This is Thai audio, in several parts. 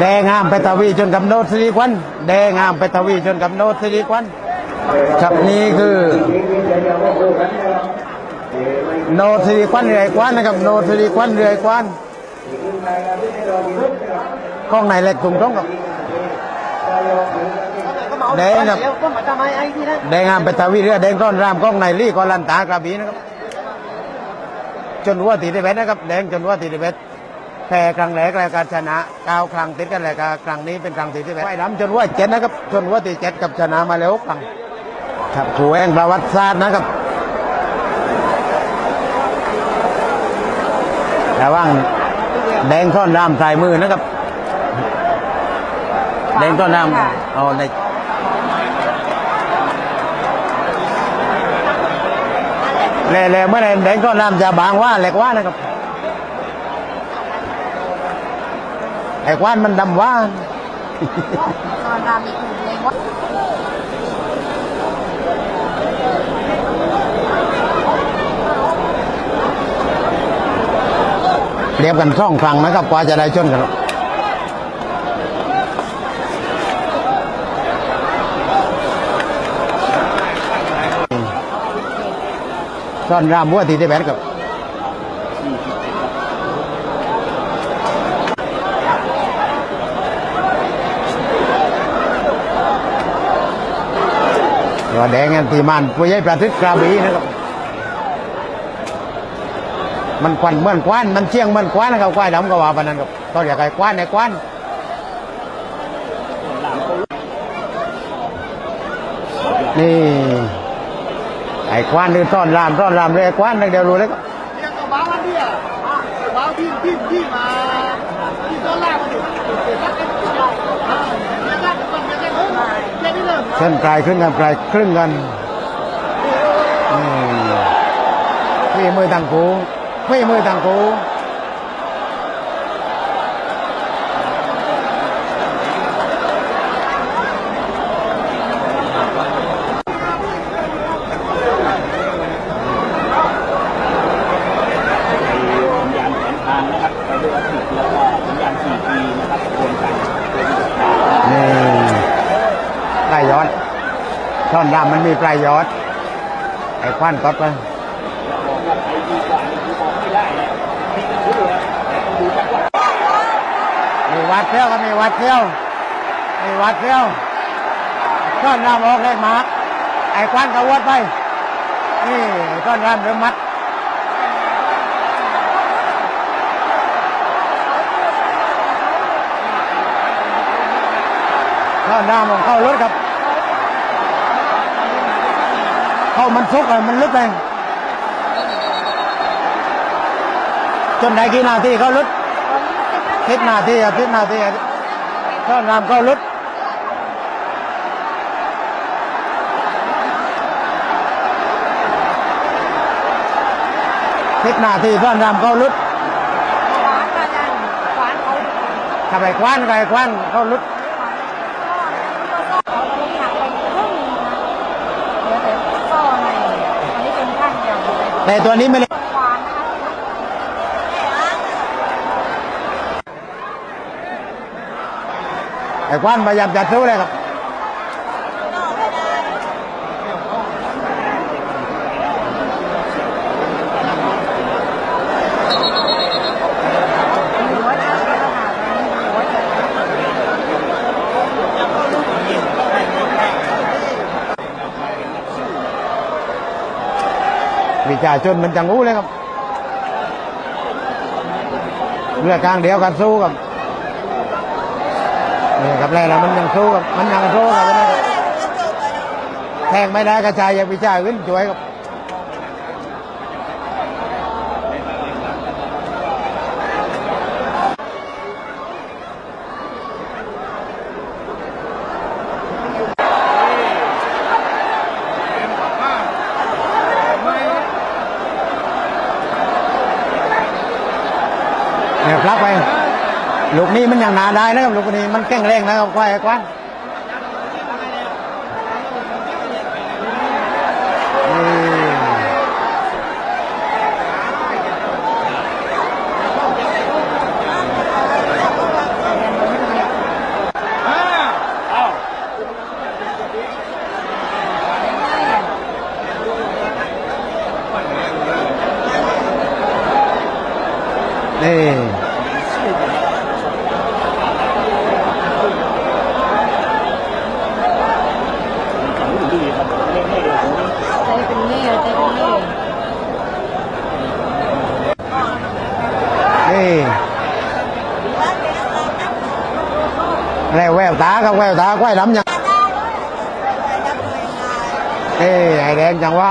แดงงามไปทวีจนกับโนตสิริควันแดงงามไปทวีจนกับโนตสิริควันครับนี่คือโนสิริควันเรือยควันนะครับโนสิริควันเรือยควันกล้องไหนเล็กถุงต้องกับแดงครับแดงงามไปทวีเรือแดงต้อนรามกล้องไหนลี่กอลันตากระบี่นะครับจนหัวตีได้เบ็ดนะครับแดงจนหัวตีได้เบ็ด แพ้ครั้งแรกแล้วการชนะเก้าครั้งติดกันแล้วก็ครั้งนี้เป็นครั้งที่ที่เบ็ดไฟดำจนหัวเจ็ดนะครับจนหัวตีเจ็ดกับชนะมาแล้วหกครั้งครับขู่แห่งประวัติศาสตร์นะครับระวังแดงท่อนรามสายมือนะครับ แดงท่อนรามเอาในแหล่ๆเมื่อไหรแดงก็น้ำจะบางว่าแหลกว่านะครับ ไอ้ควานมันดำว่านอนรามอีกหนึ่งเลยว่าเรียบกันช่องครั้งนะครับกว่าจะได้ชนกันซ่อนรามวัวตีได้แบนกับ ตัวแดงกันตีมันผู้ใหญ่ประทิษกระบี่นะครับ มันควันเหมือนควันมันเชียงเหมือนควันนะครับควายดำก็ว่าปานนั้นครับก็องอยากไอ้ควันไอ้ควันนี่ไอ้ควันนี่ต้อนรามต้อนรามเลยควันนึงเดียวรู้เลยครับเนี่ยก็บ้าวันเนี่ยบ้าที่ที่ที่มาที่ต้อนรกมันอยู่เนี่ยก็เป็นเนี่ยก็เป็น เนี่ยนี่เลยเส้นไกลขึ้นกันไกลครึ่งกันนี่มือต่างกูไม่มือต่างกูนี่ปลายยอด ช่อนดำมันมีปลายยอด ไอ้ควันก็ไปมีวัดเที่ยวก็มีวัดเที่ยว มีวัดเที่ยวช่อนดำออกเลขมาร์กไอ้ควันก็วัดไป นี่ช่อนดำเริ่มมัดข้าวหน้ามันเข้ารถครับเข้ามันซุกอะมัดก้อนด้าวหน้าเข้ารถสิบ นาทีข้าวหน้าเข้ารถขวานก็ยังขวานเขาขับไปคว้านไปคว้านเข้ารถ เขาลงหักไปครึ่งนะเหลือแต่ซ่อในอันนี้เป็นข้างเดียวเลย แต่ตัวนี้ไม่ได้ไอ้ควันพยายามจะสู้เลยครับ หัวใจก็ต้องหาหัวใจ วิ ชาชนมันจังอู้เลยครับเรือทางเดียวกันสู้กับนี่ครับแรกแล้วมันยังสู้กับมันยังสู้กับมันนะครับแทงไม่ได้กระจายยังวิชาขึ้นช่วยครับ เนี่ยพลักไป ลูกนี้มันยังหนาได้นะครับลูกนี้มันแข็งแรงนะครับควายไอ้กวานนี่ แล้วแว วตากับแววตาควายดำยังเอ้ยไอ้แดงจังวะ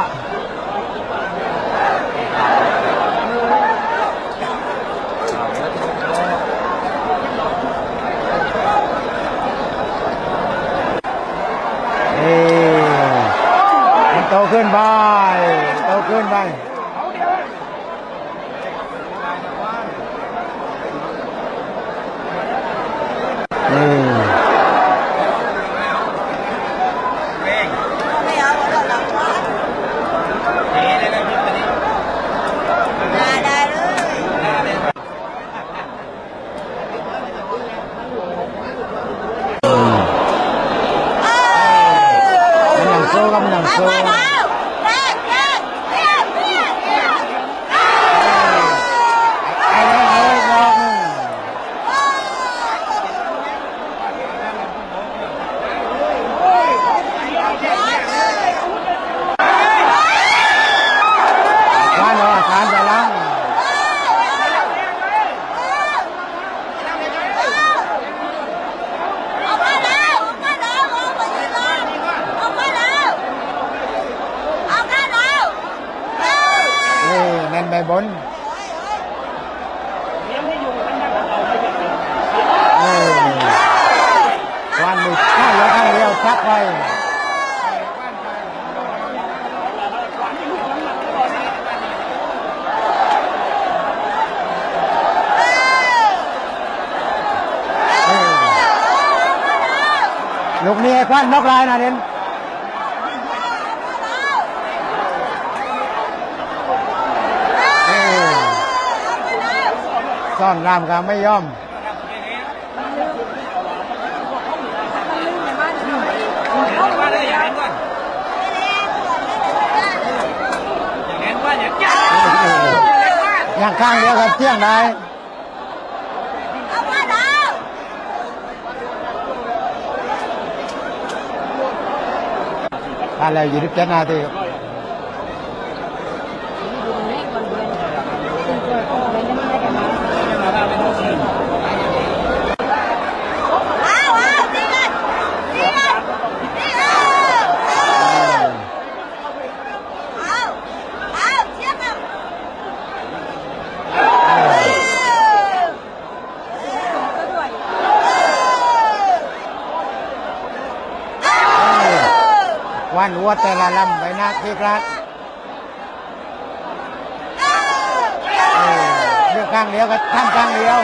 เอ้ยมันโตขึ้นไปโตขึ้นไป อืม ไม่เอาหรอกหรอกได้ได้เลย มันยังโซ่ก็มันยังโซ่ มาแล้วแรกแรกแรกแรกแรก ไอ้เล็กเล็กบอก บ้านเราอาคารจะลัง ออกมาแล้วออกมาแล้วออกมาแล้วออกมาแล้วออกมาแล้ว นี่แน่นไปบนนี่วันนี้ข้างเดียวข้างเดียวชักไปนี่ลูกนี้ไอ้ควันนอกลายนะเด่น เอ้ย ซ่อนรามก็ไม่ยอมอย่างข้างเดียวกับเที่ยงได้ออกมาแล้วผ่านแล้วยี่สิบเจ็ดนาที เอาเอาดีกันดีกันดีเอาเอาเอาเทียบกัน วัวแต่ละลำไปหน้าที่รับเลือกข้างเดียวก็ทำข้างเดียว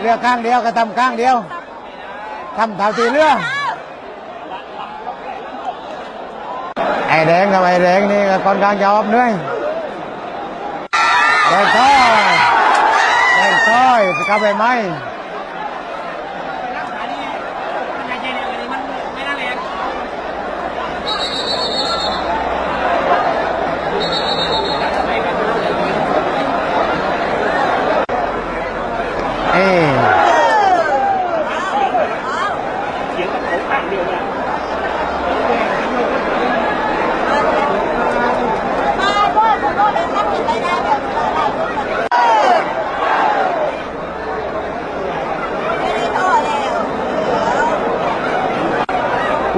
เลือกข้างเดียวก็ทำข้างเดียวทำเท่าที่เลือกไอ้แดงกับไอ้แดงนี่ก็ค่อนข้างจะออบเหนื่อยแดงต้อยแดงต้อยไปกับไปไหม เอ้ย มาด้วยผมก็เลยทักไปได้แบบอะไรไม่ได้ต่อแล้ว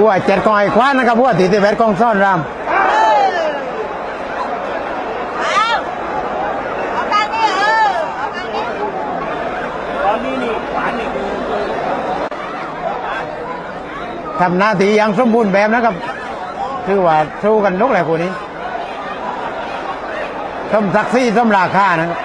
ว่าเจ็ดกองไอ้คว้านนะครับว่าตีติเวทกองซ่อนรามทำหน้าที่อย่างสมบูรณ์แบบนะครับคือว่าสู้กันลุกแหละคู่นี้สมศักดิ์ศรีสมราคานะครับ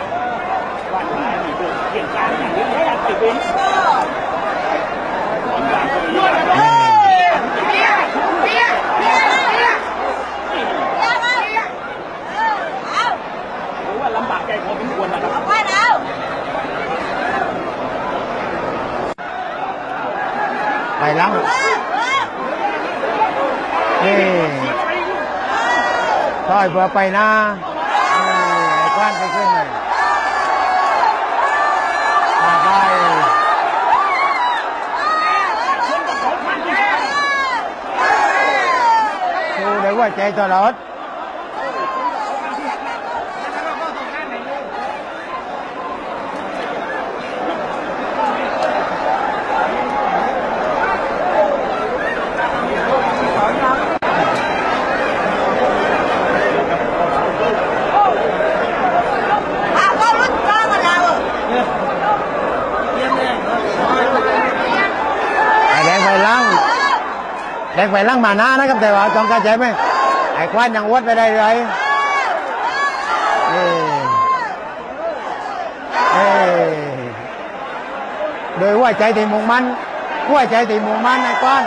ไปแล้วเฮ้ต่อยเบื่อไปหน้านี่ไอ้คว้านไปขึ้นเลยมาไปสู้เลยว่าใจตลอด แดงไปลังมานะนะครับแต่ว่าต้องการใจไหมไอ้ควานยังวัดไปได้เลยเอ้ยเอ้ยโดยหัว่าใจตีมุงมันหัว่าใจตีมุงมันไอ้ควาน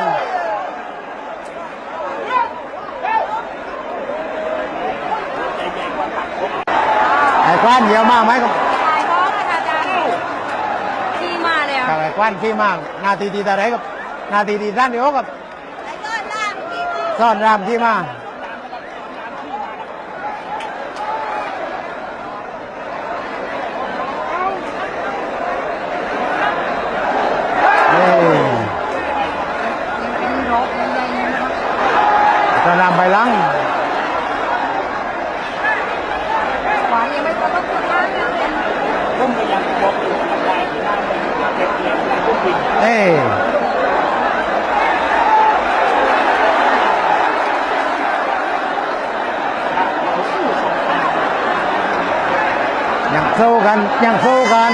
ไอ้ควานเยอะมากไหมครับถ่ายท้องอาจารย์ที่มาแล้วกับไอ้ควันที่มากนาทีที่ตะไรกับนาทีที่สั้นเดียวกับ ไอ้ก้อนล่างที่มา ซ่อนรามที่มาเอ้ยซ่อนรามไปหลัง ขวานยังไม่ต้องต้องล่างนะเป็น เอ้ยยัง สู้กันยังสู้กัน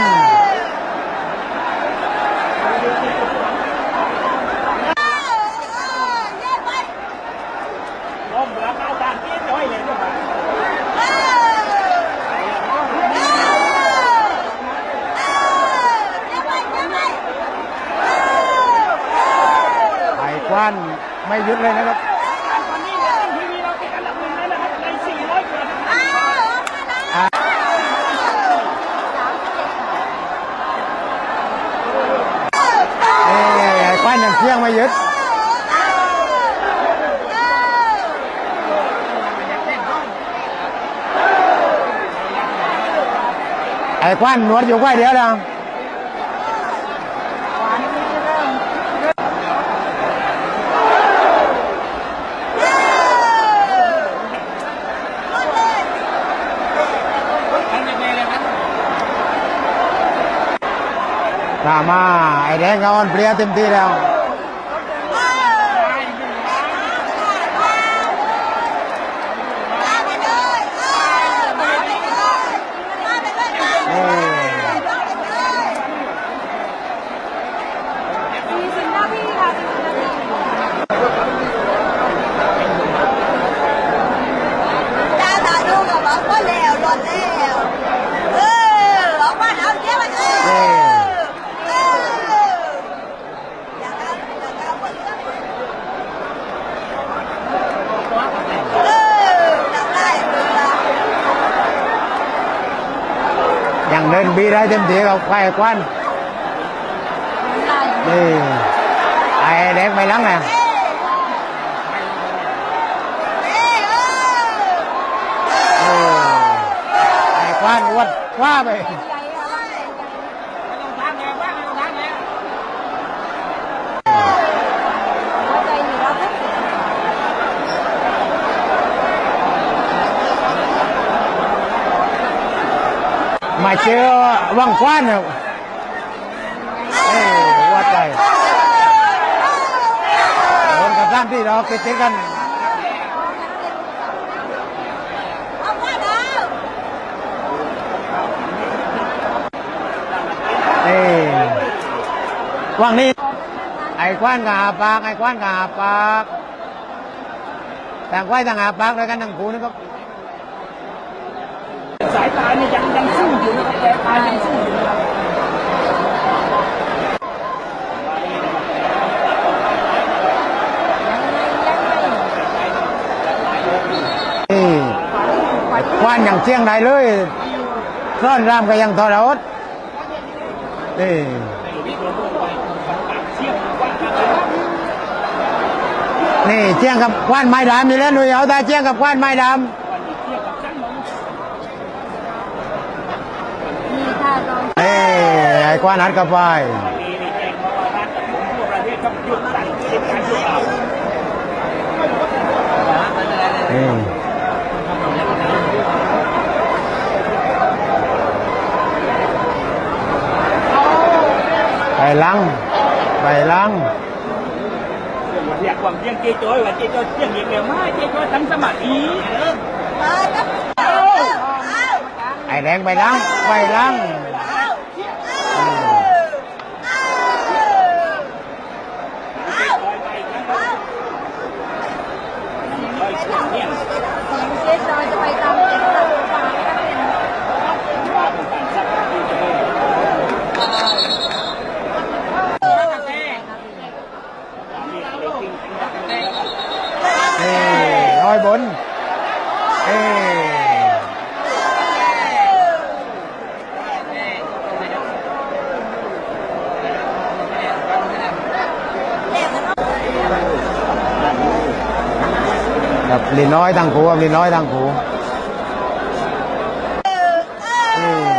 ไอ้ควันไม่หยุดเลยนะครับ อะเอ้ยไอ้ควันยัง เที่ยงไม่ยุดไอ้ควันนวดอยู่ก้อยเดียวแล้วถามมาไอ้แดงก็อ่อนเพลียเต็มที่แล้ว สี่สิบนาทีค่ะสี่สิบนาทีตาตาดูกับบอกก็แล้วรถแล้วเออออกมาเอาเยอะมันเออเอออยากเอาอยากเอาคนเยอะเออทำได้เบื่อ ยังเดินบีได้เต็มที่กับไอ้ควันนี่ไอ้แดงไปหลังน่ะเออไอ้ควันวัดคว้าไป มาเจอวังควันเนี่ยเอ้ยวัดใจโดนกับท่านที่เราคิดถึงกันเอ้ยวังนี้ไอ้ควันกับอาปากไอ้ควันกับอาปากต่างควายต่างอาปากด้วกันทั้งคู่นะครับสายตาเนี่ยยังยัง ครับแต่ตายังสู้อยู่นะครับนี่ควันอย่างเชียงใดเลยซ่อนรามก็ยังทรหดนี่นี่เชียงกับควันไม้ดำนี่แหล้วหนุ่ยเอาตาเชียงกับควันไม้ดมีท่าลองำเอ้ ยไอ้ควันหัดกับไปนี่ไปลังไปลังอยากความเที่ยงเจ๊จ้อยว่าเจ๊จ้อยเที่ยงเองแล้วมากเจ๊จ้อยทำสมาธิไอ้แดงไปลังไปลัง ครับลีน้อยทั้งคู่ครับลีน้อยทั้งคู เออเออ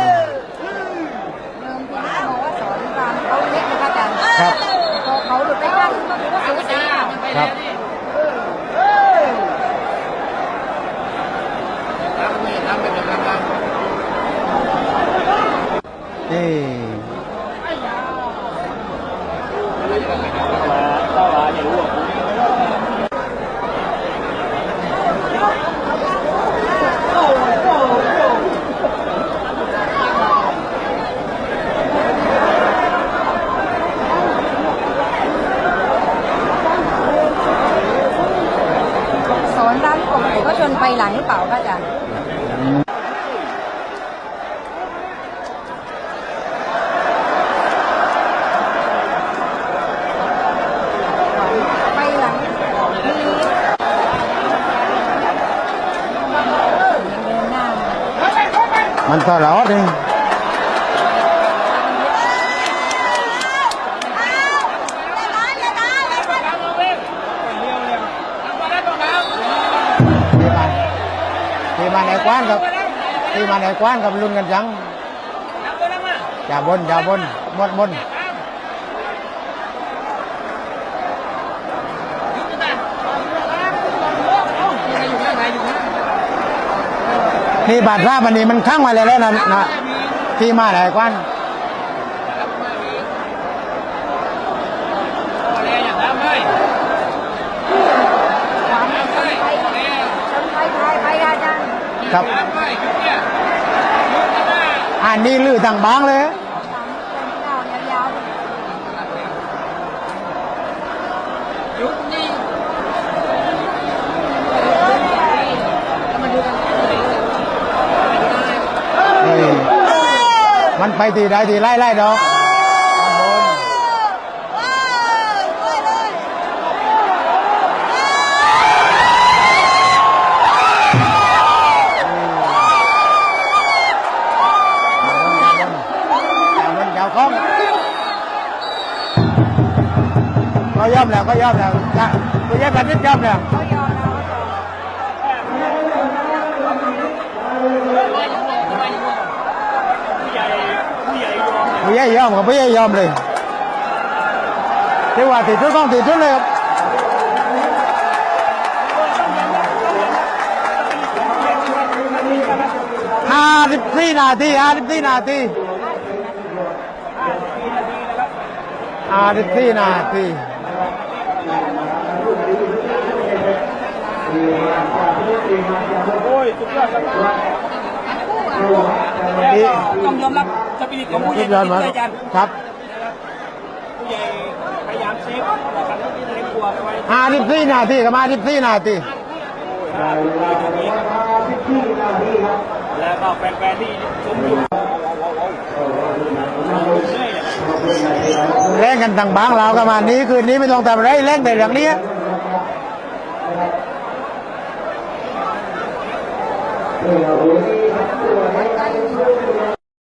เดิมทีเขาบอกว่าสอนตามเขาเล็กนะคะอาจารย์ ครับ พอเขาหลุดไปข้างก็ถือว่าสูสีอะ ครับ นี่ สอนร้านปกติก็ชนไปหลังหรือเปล่าคะอาจารย์ไปหลังมียังเดินหน้ามา มันตลอดเอง ที่มานกว้านกับที่มาไหนกว้านกับลุ้นกันจังอย่าบนอย่าบนหมดบนนี่บาดราบันนี้มันข้างมาเลยแล้วนะนะที่มาไหนกว้าน ความชนไปชนไปไทยไปค่ะอาจารย์ ครับ อันนี้ลือต่างบางเลยมันไปทีใดทีไล่ไล่ดอก ย่อมแล้วก็ย่อมแล้วจะตัวแยกกันนิดย่อมแล้วเขายอมแล้วเขายอมผู้ใหญ่ยอมกับผู้ใหญ่ยอมเลยที่ว่าติดทุกต้องติดทุกเลยครับห้าสิบสี่นาทีห้าสิบสี่นาทีห้าสิบสี่นาที นี่ต้องยอมรับสปิริตของผู้ใหสุญ่ดยอดมากอาจารย์ครับ ผู้ใหญ่พยายามเซฟนะครับเซฟตัวเอาไว้ห้าสิบสี่นาทีกับห้าสิบสี่นาทีแล้วก็แฟนๆที่ชมอยู่เล่นกันต่างบางเรากันมานี้คืนนี้ไม่ต้องทำอะไรเล่นแต่เรื่องนี้ Спасибо.